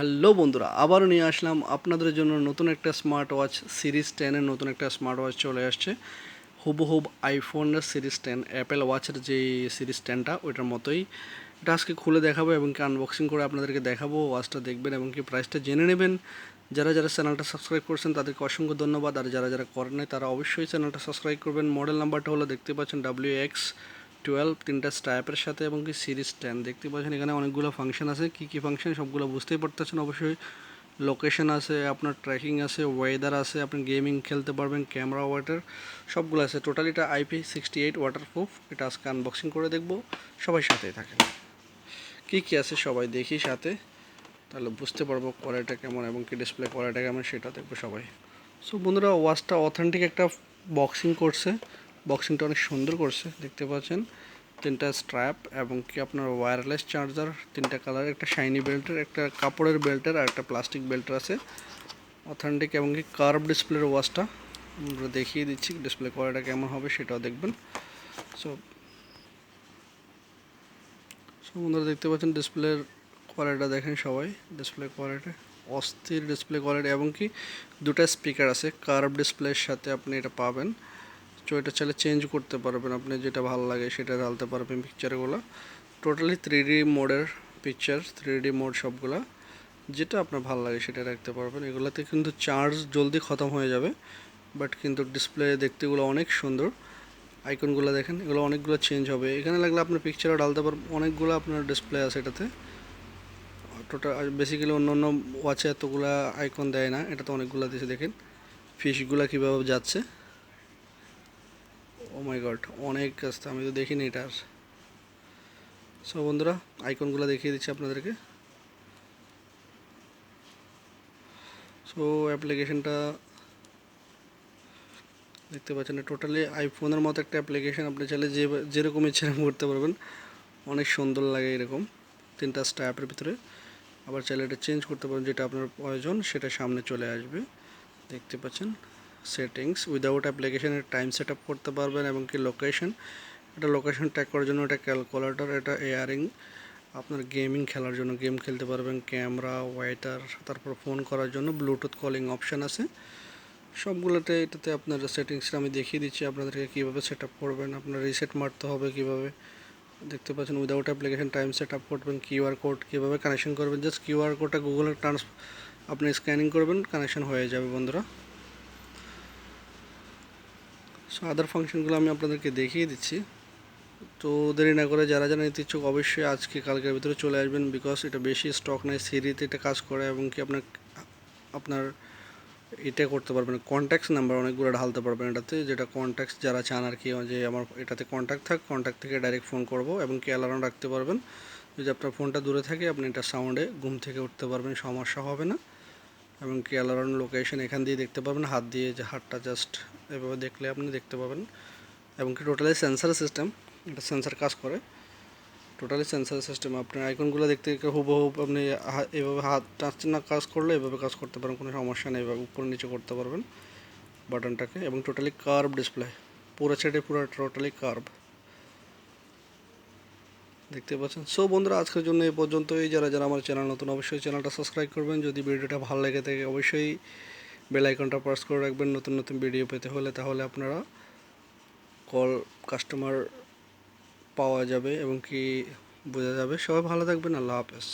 Hello বন্ধুরা, আবারও নিয়ে আসলাম আপনাদের জন্য নতুন একটা স্মার্ট ওয়াচ সিরিজ টেনের নতুন একটা স্মার্ট ওয়াচ চলে আসছে। হুবহুব আইফোনের সিরিজ টেন অ্যাপেল ওয়াচের যে সিরিজ টেনটা ওইটার মতোই। এটা আজকে খুলে দেখাবো এবং কি আনবক্সিং করে আপনাদেরকে দেখাবো ওয়াচটা দেখবেন এবং কি প্রাইসটা জেনে নেবেন। যারা যারা চ্যানেলটা সাবস্ক্রাইব করছেন, তাদেরকে অসংখ্য ধন্যবাদ। আর যারা যারা করেন তারা অবশ্যই চ্যানেলটা সাবস্ক্রাইব করবেন। মডেল নাম্বারটা হলো দেখতে পাচ্ছেন ডাব্লিউ এক্স টুয়েলভ তিনটা স্ট্রাইপের সাথে এবং কি সিরিজ টেন দেখতে পাচ্ছেন এখানে অনেকগুলো ফাংশন আছে। কী কী ফাংশন সবগুলো বুঝতেই পারতেছেন। অবশ্যই লোকেশন আছে, আপনার ট্র্যাকিং আছে ওয়েদার আছে, আপনি গেমিং খেলতে পারবেন ক্যামেরা ওয়াটার সবগুলো আছে। টোটালি এটা আইপি সিক্সটি এইট ওয়াটারপ্রুফ এটা আজকে আনবক্সিং করে দেখব। সবাই সাথেই থাকেন। কী কী আছে সবাই দেখি সাথে। তাহলে বুঝতে পারব কোয়ালিটা কেমন এবং কি ডিসপ্লে কোয়ালিটা কেমন সেটা দেখব সবাই। সো বন্ধুরা, ওয়াচটা অথেন্টিক একটা বক্সিং করছে। বক্সিংটা অনেক সুন্দর করছে, দেখতে পাচ্ছেন। তিনটা স্ট্র্যাপ এবং কি আপনার ওয়্যারলেস চার্জার তিনটা কালার একটা শাইনি বেল্টের একটা কাপড়ের বেল্টের আর একটা প্লাস্টিক বেল্টের আছে। অথেন্টিক এবং কি কার্ভ ডিসপ্লের ওয়াচটা আমরা দেখিয়ে দিচ্ছি ডিসপ্লে কোয়ালিটা কেমন হবে সেটাও দেখবেন। সো বন্ধুরা দেখতে পাচ্ছেন ডিসপ্লের কোয়ালিটিটা দেখেন সবাই। ডিসপ্লে কোয়ালিটি অস্থির ডিসপ্লে কোয়ালিটি এবং কি দুটো স্পিকার আছে কার্ভ ডিসপ্লের সাথে আপনি এটা পাবেন। তো এটা চাইলে চেঞ্জ করতে পারবেন। আপনি যেটা ভালো লাগে সেটা ঢালতে পারবেন পিকচারগুলো টোটালি থ্রি ডি মোডের পিকচার থ্রি ডি মোড সবগুলা। যেটা আপনার ভালো লাগে সেটা রাখতে পারবেন। এগুলোতে কিন্তু চার্জ জলদি খতম হয়ে যাবে বাট কিন্তু ডিসপ্লে দেখতেগুলো অনেক সুন্দর। আইকনগুলো দেখেন, এগুলো অনেকগুলো চেঞ্জ হবে। এখানে লাগলে আপনার পিকচারও ডালতে পারবেন, অনেকগুলো আপনার ডিসপ্লে আছে এটাতে। টোটাল বেসিক্যালি অন্য অন্য ওয়াচে এতগুলা আইকন দেয় না, এটাতে অনেকগুলো দিয়েছে। দেখেন ফিশগুলো কীভাবে যাচ্ছে। ও মাই গড অনেক কাজটা আমি তো দেখিনি এটা আর। সো বন্ধুরা আইকনগুলো দেখিয়ে দিচ্ছি আপনাদেরকে। সো অ্যাপ্লিকেশনটা দেখতে পাচ্ছেন টোটালি আইফোনের মতো একটা অ্যাপ্লিকেশন আপনি চাইলে যে যেরকম ইচ্ছে করতে পারবেন। অনেক সুন্দর লাগে এরকম, তিনটা স্ট্যাপের ভিতরে। আবার চাইলে এটা চেঞ্জ করতে পারেন, যেটা আপনার প্রয়োজন, সেটা সামনে চলে আসবে। দেখতে পাচ্ছেন? সেটিংস উইদাউট অ্যাপ্লিকেশনের টাইম সেট আপ করতে পারবেন এবং কি লোকেশন এটা লোকেশন ট্র্যাক করার জন্য এটা ক্যালকুলেটর এটা এয়ারিং আপনার গেমিং খেলার জন্য গেম খেলতে পারবেন ক্যামেরা ওয়াইটার তারপর ফোন করার জন্য ব্লুটুথ কলিং অপশান আছে। সবগুলোতে এটাতে আপনার সেটিংসটা আমি দেখিয়ে দিচ্ছি, আপনাদেরকে কীভাবে সেট আপ করবেন, আপনার রিসেট মারতে হবে কীভাবে। দেখতে পাচ্ছেন without application time set up করবেন কিউআর কোড কীভাবে কানেকশন করবেন জাস্ট কিউআর কোডটা গুগলে ট্রান্স আপনি স্ক্যানিং করবেন কানেকশন হয়ে যাবে বন্ধুরা। সো আদার ফাংশনগুলো আমি আপনাদেরকে দেখিয়ে দিচ্ছি। তো দেরি না করে যারা যারা নিতে ইচ্ছুক অবশ্যই আজকে, কালকের ভিতরে চলে আসবেন বিকজ এটা বেশি স্টক নেই সিরিতে এটা কাজ করে এবং কি আপনার আপনার এটা করতে পারবেন কন্ট্যাক্টস নাম্বার অনেকগুলো ঢালতে পারবেন এটাতে, যেটা কন্ট্যাক্টস যারা চান আর কি, যে আমার এটাতে কন্ট্যাক্ট থাক কন্ট্যাক্ট থেকে ডাইরেক্ট ফোন করব এবং কি অ্যালার্ম রাখতে পারবেন। যদি আপনার ফোনটা দূরে থাকে, আপনি এটা সাউন্ডে ঘুম থেকে উঠতে পারবেন, সমস্যা হবে না। এবং কি অ্যালার্ম লোকেশন এখান দিয়ে দেখতে পারবেন, হাত দিয়ে যে হাতটা জাস্ট এভাবে দেখলে আপনি দেখতে পাবেন। এবং কি টোটালি সেন্সার সিস্টেম এটা সেন্সার কাজ করে। টোটালি সেন্সার সিস্টেম আপনার আইকনগুলো দেখতে হুবহু আপনি এভাবে হাত টাচছেন না কাজ করলে এভাবে কাজ করতে পারেন, কোনো সমস্যা নেই, এভাবে উপর নিচে করতে পারবেন বাটনটাকে এবং টোটালি কার্ভ ডিসপ্লে পুরো ছেড়ে পুরো টোটালি কার্ভ দেখতে পাচ্ছেন? সো বন্ধুরা, আজকের জন্য এই পর্যন্তই। যারা যারা আমার চ্যানেল নতুন, অবশ্যই চ্যানেলটা সাবস্ক্রাইব করবেন। যদি ভিডিওটা ভালো লেগে থাকে, অবশ্যই বেল আইকনটা প্রেস করে রাখবেন, নতুন নতুন ভিডিও পেতে হলে, তাহলে আপনারা কল কাস্টমার পাওয়া যাবে এবং কি বোঝা যাবে। সবাই ভালো থাকবেন, আল্লাহ হাফেজ।